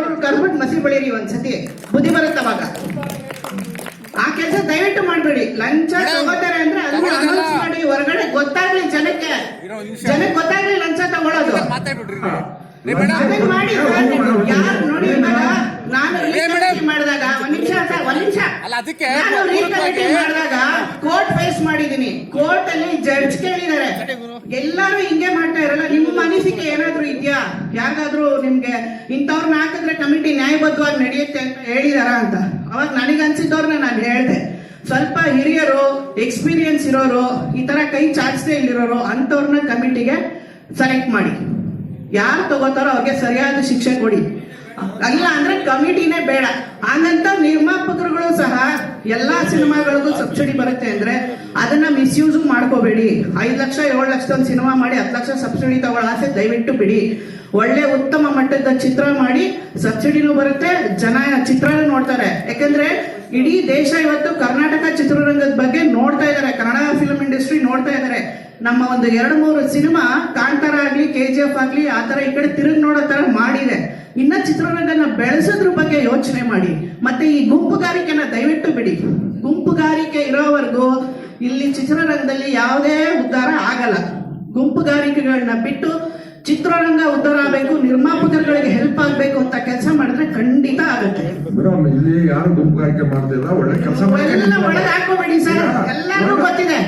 ಗೌಡ್ರು ಕರ್ಬಿಟ್ಟು ಮಸಿ ಬೆಳೀರಿ ಒಂದ್ಸತಿ. ಬುದ್ಧಿ ಬರುತ್ತೆ ಅವಾಗ. ಆ ಕೆಲಸ ದಯವಿಟ್ಟು ಮಾಡ್ಬೇಡಿ. ಲಂಚ ತಗೋತಾರೆ ಅಂದ್ರೆ ಅದನ್ನ ಅನೌನ್ಸ್ ಮಾಡಿ. ಹೊರಗಡೆ ಗೊತ್ತಾಗ್ಲಿ ಜನಕ್ಕೆ. ಜನಕ್ಕೆ ಗೊತ್ತಾಗ್ಲಿ ಲಂಚ ತಗೊಳ್ಳೋದು ಅದನ್ನ ಮಾಡಿ ಯಾರು ನೋಡಿ ನಾನು ಮಾಡಿದಾಗ ಒಂದ್ ನಿಮಿಷ ಒಂದ್ ನಿಮಿಷ. ಅಲ್ಲ, ಅದಕ್ಕೆ ನಾನು ರೀಕಮಿಟಿ ಮಾಡಿದಾಗ ಕೋರ್ಟ್ ಫೇಸ್ ಮಾಡಿದೀನಿ ಕೋರ್ಟ್ ಅಲ್ಲಿ ಜಡ್ಜ್ ಕೇಳಿದ್ದಾರೆ. ಎಲ್ಲಾರು ಹಿಂಗೆ ನಿಮ್ಮ ಅನಿಸಿಕೆ ಏನಾದ್ರೂ ಇದೆಯಾ? ಯಾಕಾದ್ರೂ ನಿಮ್ಗೆ ಇಂಥವ್ರನ್ನ ಹಾಕಿದ್ರೆ ಕಮಿಟಿ ನ್ಯಾಯಬದ್ಧವಾಗಿ ನಡೆಯುತ್ತೆ ಅಂತ ಹೇಳಿದಾರ ಅಂತ? ಅವಾಗ ನನಗೆ ಅನ್ಸಿದ್ದವ್ರನ್ನ ನಾನು ಹೇಳ್ದೆ. ಸ್ವಲ್ಪ ಹಿರಿಯರು ಎಕ್ಸ್ಪೀರಿಯನ್ಸ್ ಇರೋರು, ಈ ತರ ಕೈ ಚಾಚದೇ ಇಲ್ಲಿರೋರು ಅಂಥವ್ರನ್ನ ಕಮಿಟಿಗೆ ಸೆಲೆಕ್ಟ್ ಮಾಡಿ. ಯಾರು ತಗೋತಾರೋ ಅವ್ರಿಗೆ ಸರಿಯಾದ ಶಿಕ್ಷೆ ಕೊಡಿ. ಇಲ್ಲ ಅಂದ್ರೆ ಕಮಿಟಿನೇ ಬೇಡ. ಹಾಗಂತ ನಿರ್ಮಾಪಕರುಗಳು ಸಹ ಎಲ್ಲಾ ಸಿನಿಮಾಗಳಿಗೂ ಸಬ್ಸಿಡಿ ಬರುತ್ತೆ ಅಂದ್ರೆ ಅದನ್ನ ಮಿಸ್ಯೂಸ್ ಮಾಡ್ಕೋಬೇಡಿ. ಐದ್ ಲಕ್ಷ, ಏಳು ಲಕ್ಷದ ಸಿನಿಮಾ ಮಾಡಿ, ಹತ್ತು ಲಕ್ಷ ಸಬ್ಸಿಡಿ ತಗೊಳ್ಳಾಸೆ ದಯವಿಟ್ಟು ಬಿಡಿ. ಒಳ್ಳೆ ಉತ್ತಮ ಮಟ್ಟದ ಚಿತ್ರ ಮಾಡಿ ಸಬ್ಸಿಡಿನೂ ಬರುತ್ತೆ, ಜನ ಚಿತ್ರನೂ ನೋಡ್ತಾರೆ. ಯಾಕಂದ್ರೆ ಇಡೀ ದೇಶ ಇವತ್ತು ಕರ್ನಾಟಕ ಚಿತ್ರರಂಗದ ಬಗ್ಗೆ ನೋಡ್ತಾ ಇದ್ದಾರೆ. ಕನ್ನಡ ಫಿಲ್ಮ್ ಇಂಡಸ್ಟ್ರಿ ನೋಡ್ತಾ ಇದ್ದಾರೆ. ನಮ್ಮ ಒಂದು ಎರಡು ಮೂರು ಸಿನಿಮಾ ಕಾಂತಾರ ಆಗ್ಲಿ ಕೆ ಜಿ ಎಫ್ ಆಗ್ಲಿ, ಆ ತರ ಈ ಕಡೆ ತಿರುಗಿ ನೋಡೋ ತರ ಚಿತ್ರರಂಗನ ಬೆಳೆಸೋದ್ರ ಬಗ್ಗೆ ಯೋಚನೆ ಮಾಡಿ. ಮತ್ತೆ ಈ ಗುಂಪುಗಾರಿಕೆನ ದಯವಿಟ್ಟು ಬಿಡಿ. ಗುಂಪುಗಾರಿಕೆ ಇರೋವರೆಗೂ ಇಲ್ಲಿ ಚಿತ್ರರಂಗದಲ್ಲಿ ಯಾವುದೇ ಉದ್ಧಾರ ಆಗಲ್ಲ. ಗುಂಪುಗಾರಿಕೆಗಳನ್ನ ಬಿಟ್ಟು ಚಿತ್ರರಂಗ ಉದ್ಧಾರ ಆಗಬೇಕು ನಿರ್ಮಾಪಕರುಗಳಿಗೆ ಹೆಲ್ಪ್ ಆಗಬೇಕು ಅಂತ ಕೆಲಸ ಮಾಡಿದ್ರೆ ಖಂಡಿತ ಆಗುತ್ತೆ. ಇಲ್ಲಿ ಯಾರು ಗುಂಪುಗಾರಿಕೆ ಮಾಡ್ತಿಲ್ಲ ಒಳ್ಳೆ ಕೆಲಸ ಒಳಗೆ ಹಾಕೋಬೇಡಿ ಸರ್. ಎಲ್ಲರಿಗೂ ಗೊತ್ತಿದೆ.